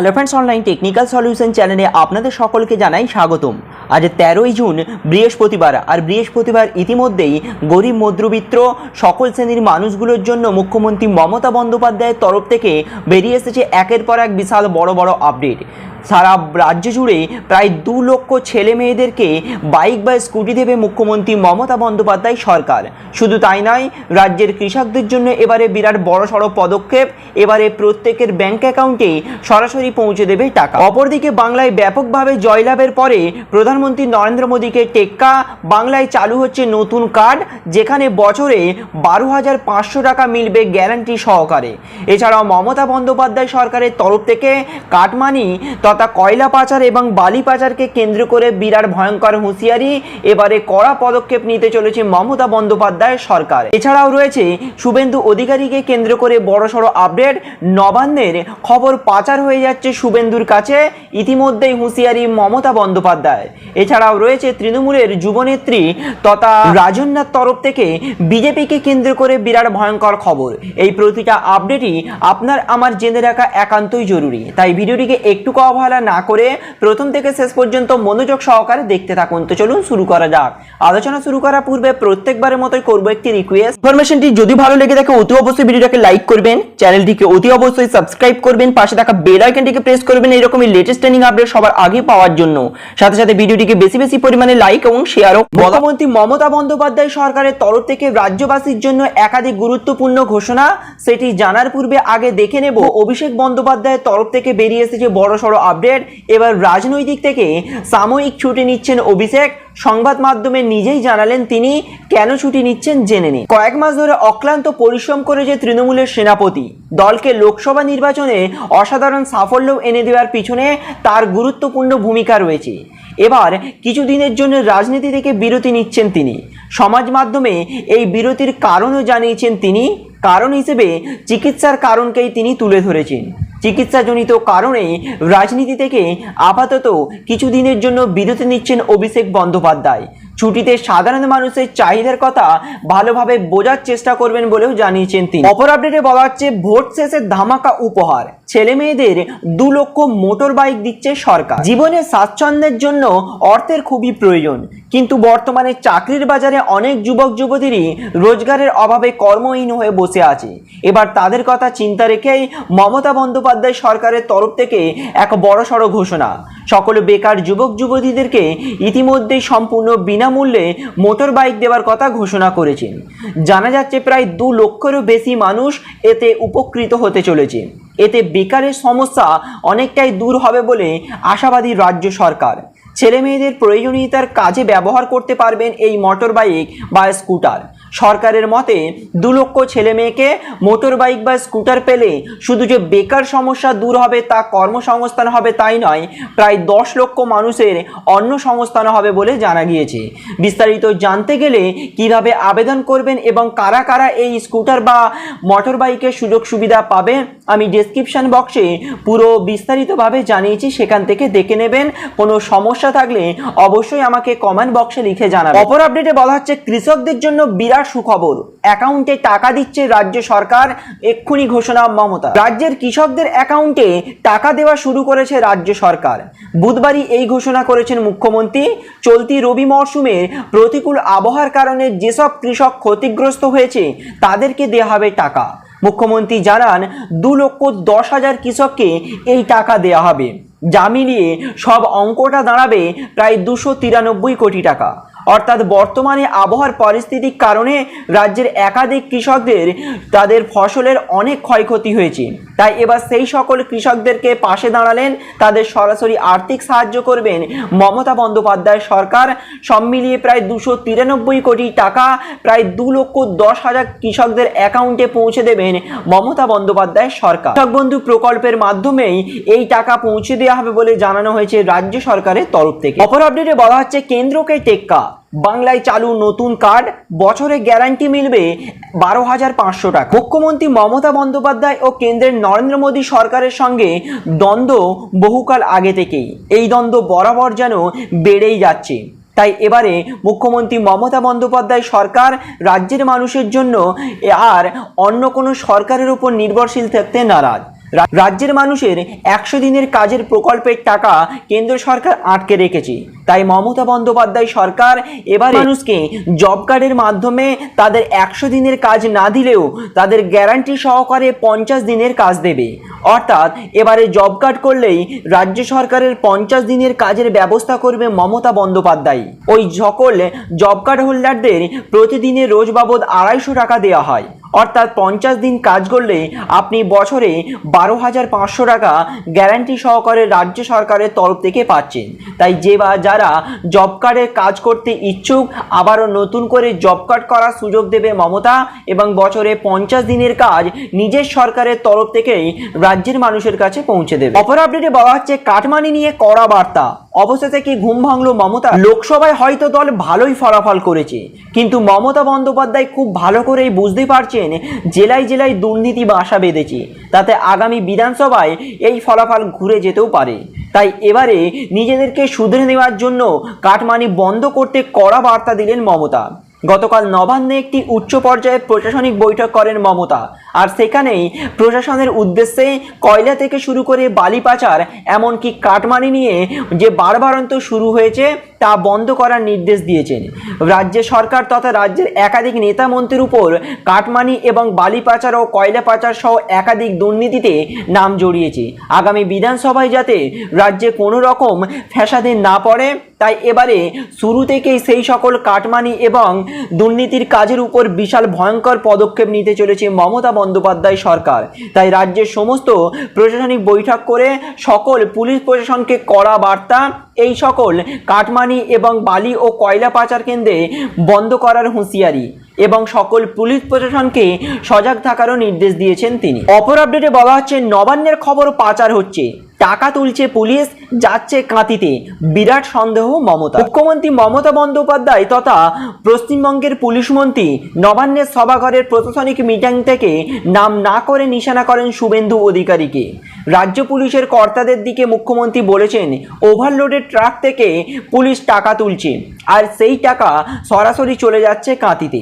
Hello friends online technical solution চ্যানেলে আপনাদের সকলকে জানাই স্বাগতম। আজ তেরোই জুন, বৃহস্পতিবার, আর বৃহস্পতিবার ইতিমধ্যেই গরিব, মধ্যবিত্ত সকল শ্রেণির মানুষগুলোর জন্য মুখ্যমন্ত্রী মমতা বন্দ্যোপাধ্যায়ের তরফ থেকে বেরিয়ে এসেছে একের পর এক বিশাল বড় বড় আপডেট সারা রাজ্য জুড়ে প্রায় দু লক্ষ ছেলে মেয়েদেরকে বাইক বা স্কুটি দেবে মুখ্যমন্ত্রী মমতা বন্দ্যোপাধ্যায় সরকার। শুধু তাই নয়, রাজ্যের কৃষকদের জন্য এবারে বিরাট বড় সড়ো পদক্ষেপ। এবারে প্রত্যেকের ব্যাঙ্ক অ্যাকাউন্টে সরাসরি পৌঁছে দেবে টাকা। অপরদিকে বাংলায় ব্যাপকভাবে জয়লাভের পরে প্রধানমন্ত্রী নরেন্দ্র মোদীকে টেক্কা, বাংলায় চালু হচ্ছে নতুন কার্ড, যেখানে বছরে বারো হাজার পাঁচশো টাকা মিলবে গ্যারান্টি সহকারে। এছাড়াও মমতা বন্দ্যোপাধ্যায় সরকারের তরফ থেকে কাটমানি তথা কয়লা পাচার এবং বালি পাচারকে কেন্দ্র করে বিরাট ভয়ঙ্কর হুঁশিয়ারি, এবারে কড়া পদক্ষেপ নিতে চলেছে মমতা বন্দ্যোপাধ্যায় সরকার। এছাড়াও রয়েছে শুভেন্দু অধিকারীকে কেন্দ্র করে বড়সড় আপডেট, নবান্নের খবর পাচার হয়ে যাচ্ছে শুভেন্দুর কাছে, ইতিমধ্যেই হুঁশিয়ারি মমতা বন্দ্যোপাধ্যায়। এছাড়াও রয়েছে তৃণমূলের যুবনেত্রী তথা রাজন্যার তরফ থেকে বিজেপিকে কেন্দ্র করে বিরাট ভয়ঙ্কর খবর। এই প্রতিটা আপডেটই আপনার আমার জেনে রাখা একান্তই জরুরি। তাই ভিডিওটিকে একটু অবহেলা না করে প্রথম থেকে শেষ পর্যন্ত মনোযোগ সহকারে দেখতে থাকুন। তো চলুন শুরু করা যাক। আলোচনা শুরু করার পূর্বে প্রত্যেকবারের মতোই করব একটি রিকোয়েস্ট ইনফরমেশনটি যদি ভালো লেগে থাকে, অতি অবশ্যই ভিডিওটাকে লাইক করবেন। চ্যানেলটিকে অতি অবশ্যই সাবস্ক্রাইব করবেন। পাশে থাকা বেল আইকনটিকে প্রেস করবেন এরকমই লেটেস্ট ট্রেনিং আপডেট সবার আগে পাওয়ার জন্য। সাথে সাথে ভিডিওটিকে বেশি বেশি পরিমাণে লাইক এবং শেয়ারও মুখ্যমন্ত্রী মমতা বন্দ্যোপাধ্যায় সরকারের তরফ থেকে রাজ্যবাসীর জন্য একাধিক গুরুত্বপূর্ণ ঘোষণা, সেটি জানার পূর্বে আগে দেখে নেব। অভিষেক বন্দ্যোপাধ্যায়ের তরফ থেকে বেরিয়ে এসেছে বড়সড় আপডেট এবার রাজনৈতিক থেকে সাময়িক ছুটি নিচ্ছেন অভিষেক। সংবাদ মাধ্যমে নিজেই জানালেন তিনি কেন ছুটি নিচ্ছেন জেনে নিন। কয়েক মাস ধরে অক্লান্ত পরিশ্রম করে যে তৃণমূলের সেনাপতি, দলকে লোকসভা নির্বাচনে অসাধারণ সাফল্য এনে দেওয়ার পিছনে তার গুরুত্বপূর্ণ ভূমিকা রয়েছে। এবার কিছুদিনের জন্য রাজনীতি থেকে বিরতি নিচ্ছেন তিনি। সমাজ মাধ্যমে এই বিরতির কারণও জানিয়েছেন তিনি। কারণ হিসেবে চিকিৎসার কারণকেই তিনি তুলে ধরেছেন। চিকিৎসাজনিত কারণে রাজনীতি থেকে আপাতত কিছুদিনের জন্য বিরতি নিচ্ছেন অভিষেক বন্দ্যোপাধ্যায়। ছুটিতে সাধারণ মানুষের চাহিদার কথা ভালোভাবে বোঝার চেষ্টা করবেন বলেও জানিয়েছেন তিনি। অপর আপডেটে বলা হচ্ছে ভোট শেষে ধামাকা উপহার। ছেলে মেয়েদের দু লক্ষ মোটর বাইক দিচ্ছে সরকার। জীবনে স্বাচ্ছন্দ্যের জন্য অর্থের খুবই প্রয়োজন। কিন্তু বর্তমানে চাকরির বাজারে অনেক যুবক যুবতীরই রোজগারের অভাবে কর্মহীন হয়ে বসে আছে। এবার তাদের কথা চিন্তা রেখেই মমতা বন্দ্যোপাধ্যায় সরকারের তরফ থেকে এক বড়সড় ঘোষণা। সকল বেকার যুবক যুবতীদেরকে ইতিমধ্যেই সম্পূর্ণ বিনামূল্যে মোটর বাইক দেওয়ার কথা ঘোষণা করেছেন জানা যাচ্ছে প্রায় দু লক্ষেরও বেশি মানুষ এতে উপকৃত হতে চলেছে। এতে বেকারের সমস্যা অনেকটাই দূর হবে বলে আশাবাদী রাজ্য সরকার। ছেলে মেয়েদের প্রয়োজনীয়তার কাজে ব্যবহার করতে পারবেন এই মোটর বাইক বা স্কুটার সরকারের মতে, দু লক্ষ ছেলে মেয়েকে মোটর বাইক বা স্কুটার পেলে শুধু যে বেকার সমস্যা দূর হবে তা কর্মসংস্থান হবে তাই নয়, প্রায় দশ লক্ষ মানুষের অন্য সংস্থান হবে বলে জানা গিয়েছে। বিস্তারিত জানতে গেলে কীভাবে আবেদন করবেন এবং কারা কারা এই স্কুটার বা মোটর বাইকের সুযোগ সুবিধা পাবে? আমি ডেসক্রিপশন বক্সে পুরো বিস্তারিতভাবে জানিয়েছি, সেখান থেকে দেখে নেবেন। কোনো সমস্যা থাকলে অবশ্যই আমাকে কমেন্ট বক্সে লিখে জানাবেন। অপর আপডেটে বলা হচ্ছে, কৃষকদের জন্য বিরাট সুখবর। অ্যাকাউন্টে টাকা দিচ্ছে রাজ্য সরকার, এক্ষুনি ঘোষণা মমতা। রাজ্যের কৃষকদের অ্যাকাউন্টে টাকা দেওয়া শুরু করেছে রাজ্য সরকার। বুধবারই এই ঘোষণা করেছেন মুখ্যমন্ত্রী। চলতি রবি মরশুমের প্রতিকূল আবহাওয়ার কারণে যেসব কৃষক ক্ষতিগ্রস্ত হয়েছে, তাদেরকে দেওয়া হবে টাকা। মুখ্যমন্ত্রী জানান, দু লক্ষ দশ হাজার কৃষককে এই টাকা দেয়া হবে। যা মিলিয়ে সব অঙ্কটা দাঁড়াবে প্রায় দুশো তিরানব্বই কোটি টাকা। অর্থাৎ বর্তমানে আবহাওয়ার পরিস্থিতির কারণে রাজ্যের একাধিক কৃষকদের তাদের ফসলের অনেক ক্ষয়ক্ষতি হয়েছে। তাই এবার সেই সকল কৃষকদেরকে পাশে দাঁড়ালেন, তাদের সরাসরি আর্থিক সাহায্য করবেন মমতা বন্দ্যোপাধ্যায় সরকার। সব মিলিয়ে প্রায় দুশো তিরানব্বই কোটি টাকা, প্রায় দু লক্ষ দশ হাজার কৃষকদের অ্যাকাউন্টে পৌঁছে দেবেন মমতা বন্দ্যোপাধ্যায় সরকার। কৃষক বন্ধু প্রকল্পের মাধ্যমেই এই টাকা পৌঁছে দেওয়া হবে বলে জানানো হয়েছে রাজ্য সরকারের তরফ থেকে। অপর আপডেটে বলা হচ্ছে, কেন্দ্রকে টেক্কা। বাংলায় চালু নতুন কার্ড, বছরে গ্যারান্টি মিলবে বারো হাজার পাঁচশো টাকা। মুখ্যমন্ত্রী মমতা বন্দ্যোপাধ্যায় ও কেন্দ্রের নরেন্দ্র মোদী সরকারের সঙ্গে দ্বন্দ্ব বহুকাল আগে থেকেই। এই দ্বন্দ্ব বরাবর যেন বেড়েই যাচ্ছে। তাই এবারে মুখ্যমন্ত্রী মমতা বন্দ্যোপাধ্যায় সরকার রাজ্যের মানুষের জন্য আর অন্য কোনো সরকারের উপর নির্ভরশীল থাকতে নারাজ। রাজ্যের মানুষের একশো দিনের কাজের প্রকল্পের টাকা কেন্দ্র সরকার আটকে রেখেছে। তাই মমতা বন্দ্যোপাধ্যায় সরকার এবার মানুষকে জব কার্ডের মাধ্যমে তাদের একশো দিনের কাজ না দিলেও তাদের গ্যারান্টি সহকারে পঞ্চাশ দিনের কাজ দেবে। অর্থাৎ এবারে জব কার্ড করলেই রাজ্য সরকারের পঞ্চাশ দিনের কাজের ব্যবস্থা করবে মমতা বন্দ্যোপাধ্যায়। ওই সকল জব কার্ড হোল্ডারদের প্রতিদিনে রোজ বাবদ আড়াইশো টাকা দেওয়া হয়। অর্থাৎ পঞ্চাশ দিন কাজ করলে আপনি বছরে বারো হাজার পাঁচশো টাকা গ্যারান্টি সহকারে রাজ্য সরকারের তরফ থেকে পাচ্ছেন। তাই যে বা যারা জব কার্ডের কাজ করতে ইচ্ছুক, আবারও নতুন করে জব কার্ড করার সুযোগ দেবে মমতা এবং বছরে পঞ্চাশ দিনের কাজ নিজের সরকারের তরফ থেকেই রাজ্যের মানুষের কাছে পৌঁছে দেবে। অপর আপডেটে বলা হচ্ছে, কাটমানি নিয়ে কড়া বার্তা। অবশেষে কি ঘুম ভাঙলো মমতা? লোকসভায় হয়তো দল ভালোই ফলাফল করেছে, কিন্তু মমতা বন্দ্যোপাধ্যায় খুব ভালো করেই বুঝতে পারছেন জেলায় জেলায় দুর্নীতি বাসা বেঁধেছে। তাতে আগামী বিধানসভায় এই ফলাফল ঘুরে যেতেও পারে। তাই এবারে নিজেদেরকে শুধরে নেওয়ার জন্য কাটমানি বন্ধ করতে কড়া বার্তা দিলেন মমতা। গতকাল নবান্নে একটি উচ্চ পর্যায়ের প্রশাসনিক বৈঠক করেন মমতা। আর সেখানেই প্রশাসনের উদ্দেশ্যে কয়লা থেকে শুরু করে বালি পাচার, এমনকি কাটমানি নিয়ে যে বারবারন্ত শুরু হয়েছে তা বন্ধ করার নির্দেশ দিয়েছেন। রাজ্য সরকার তথা রাজ্যের একাধিক নেতা মন্ত্রীর উপর কাটমানি এবং বালি পাচার ও কয়লা পাচার সহ একাধিক দুর্নীতিতে নাম জড়িয়েছে। আগামী বিধানসভায় যাতে রাজ্যে কোনো রকম ফ্যাসাদে না পড়ে, তাই এবারে শুরু থেকেই সেই সকল কাটমানি এবং দুর্নীতির কাজের উপর বিশাল ভয়ঙ্কর পদক্ষেপ নিতে চলেছে মমতা বন্দ্যোপাধ্যায় সরকার। তাই রাজ্যের সমস্ত প্রশাসনিক বৈঠক করে সকল পুলিশ প্রশাসনকে কড়া বার্তা, এই সকল কাটমানি এবং বালি ও কয়লা পাচার কেন্দ্রে বন্ধ করার হুঁশিয়ারি এবং সকল পুলিশ প্রশাসনকে সজাগ থাকারও নির্দেশ দিয়েছেন তিনি। অপর আপডেটে বলা হচ্ছে, নবান্নের খবর পাচার হচ্ছে। টাকা তুলছে পুলিশ, যাচ্ছে কাঁতিতে। বিরাট সন্দেহ মমতা মুখ্যমন্ত্রী মমতা বন্দ্যোপাধ্যায় তথা পশ্চিমবঙ্গের পুলিশ মন্ত্রী নবান্নের সভাঘরের প্রশাসনিক মিটিং থেকে নাম না করে নিশানা করেন শুভেন্দু অধিকারীকে। রাজ্য পুলিশের কর্তাদের দিকে মুখ্যমন্ত্রী বলেছেন ওভারলোডেড ট্রাক থেকে পুলিশ টাকা তুলছে, আর সেই টাকা সরাসরি চলে যাচ্ছে কাঁতিতে।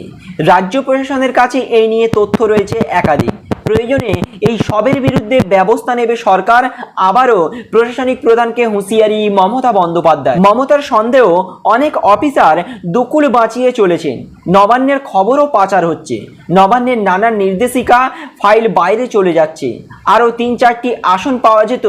রাজ্য প্রশাসনের কাছে এই নিয়ে তথ্য রয়েছে একাধিক। প্রয়োজনে এই সবের বিরুদ্ধে ব্যবস্থা নেবে সরকার। আবারও প্রশাসনিক প্রধানকে হুঁশিয়ারি মমতা বন্দ্যোপাধ্যায়। মমতার সন্দেহ অনেক অফিসার দুকুল বাঁচিয়ে চলেছেন। নবান্নের খবরও পাচার হচ্ছে। নবান্নের নানা নির্দেশিকা ফাইল বাইরে চলে যাচ্ছে। আরও তিন চারটি আসন পাওয়া যেত।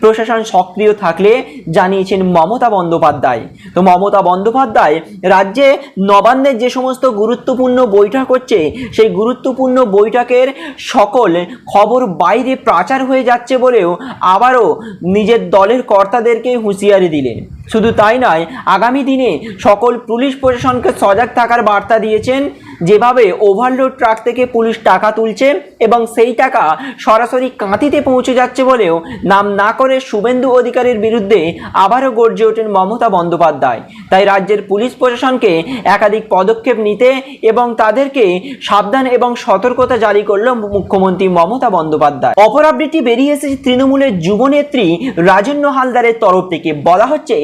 প্রশাসন সক্রিয় থাকলে, জানিয়েছেন মমতা বন্দ্যোপাধ্যায়। তো মমতা বন্দ্যোপাধ্যায়, রাজ্যে নবান্নের যে সমস্ত গুরুত্বপূর্ণ বৈঠক হচ্ছে, সেই গুরুত্বপূর্ণ বৈঠকের সকল খবর বাইরে পাচার হয়ে যাচ্ছে বলেও আবারও নিজের দলের কর্তাদেরকে হুঁশিয়ারি দিলেন। শুধু তাই নয় আগামী দিনে সকল পুলিশ প্রশাসনকে সজাগ থাকার বার্তা দিয়েছেন যেভাবে ওভারলোড ট্রাক থেকে পুলিশ টাকা তুলছে এবং সেই টাকা সরাসরি কাঁতিতে পৌঁছে যাচ্ছে বলেও নাম না করে শুভেন্দু অধিকারীর বিরুদ্ধে আবারও গর্জে ওঠেন মমতা বন্দ্যোপাধ্যায়। তাই রাজ্যের পুলিশ প্রশাসনকে একাধিক পদক্ষেপ নিতে এবং তাদেরকে সাবধান এবং সতর্কতা জারি করল মুখ্যমন্ত্রী মমতা বন্দ্যোপাধ্যায়। অপর আপডেটটি বেরিয়ে এসেছে তৃণমূলের যুবনেত্রী রাজন্য হালদারের তরফ থেকে। বলা হচ্ছে,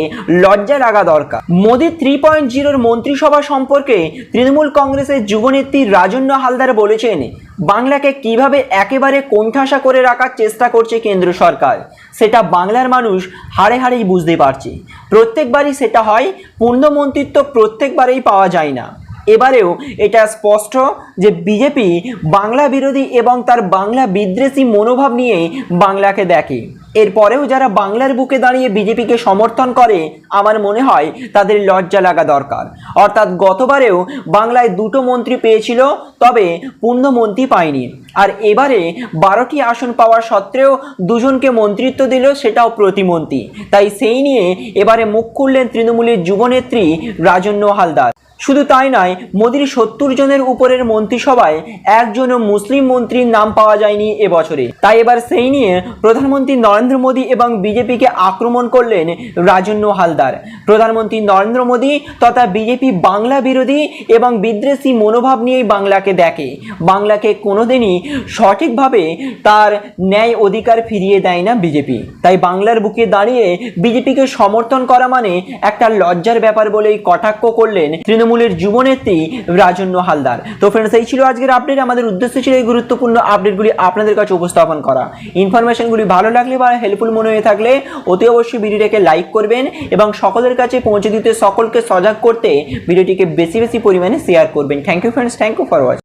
লজ্জা লাগা দরকার। মোদী থ্রি পয়েন্ট জিরোর মন্ত্রিসভা সম্পর্কে তৃণমূল কংগ্রেসের যুবনেত্রী রাজন্য হালদার বলেছেন, বাংলাকে কীভাবে একেবারে কোণঠাসা করে রাখার চেষ্টা করছে কেন্দ্র সরকার, সেটা বাংলার মানুষ হাড়ে হাড়েই বুঝতে পারছে। প্রত্যেকবারই সেটা হয় পূর্ণমন্ত্রিত্ব প্রত্যেকবারেই পাওয়া যায় না। এবারেও এটা স্পষ্ট যে বিজেপি বাংলা বিরোধী এবং তার বাংলা বিদ্বেষী মনোভাব নিয়ে বাংলাকে দেখে। এরপরেও যারা বাংলার বুকে দাঁড়িয়ে বিজেপিকে সমর্থন করে, আমার মনে হয় তাদের লজ্জা লাগা দরকার। অর্থাৎ গতবারেও বাংলায় দুটো মন্ত্রী পেয়েছিল, তবে পূর্ণমন্ত্রী পায়নি। আর এবারে বারোটি আসন পাওয়া সত্ত্বেও দুজনকে মন্ত্রিত্ব দিল, সেটাও প্রতিমন্ত্রী। তাই সেই নিয়ে এবারে মুখ খুললেন তৃণমূলের যুবনেত্রী রাজন্য হালদার। শুধু তাই নয়, মোদির সত্তর জনের উপরের মন্ত্রিসভায় একজনও মুসলিম মন্ত্রীর নাম পাওয়া যায়নি এবছরে। তাই এবার সেই নিয়ে প্রধানমন্ত্রী নরেন্দ্র মোদী এবং বিজেপিকে আক্রমণ করলেন রাজন্য হালদার। প্রধানমন্ত্রী নরেন্দ্র মোদী তথা বিজেপি বাংলা বিরোধী এবং বিদ্বেষী মনোভাব নিয়েই বাংলাকে দেখে। বাংলাকে কোনোদিনই সঠিকভাবে তার ন্যায় অধিকার ফিরিয়ে দেয় না বিজেপি। তাই বাংলার বুকে দাঁড়িয়ে বিজেপিকে সমর্থন করা মানে একটা লজ্জার ব্যাপার বলেই কটাক্ষ করলেন তৃণমূল তৃণমূলের যুবনেত্রী রাজন্য হালদার। তো ফ্রেন্ডস এই ছিল আজকের আপডেট আমাদের উদ্দেশ্য ছিল এই গুরুত্বপূর্ণ আপডেটগুলি আপনাদের কাছে উপস্থাপন করা। ইনফরমেশনগুলি ভালো লাগলে বা হেল্পফুল মনে হয়ে থাকলে অতি অবশ্যই ভিডিওটাকে লাইক করবেন এবং সকলের কাছে পৌঁছে দিতে, সকলকে সজাগ করতে ভিডিওটিকে বেশি বেশি পরিমাণে শেয়ার করবেন। Thank you friends thank you for watching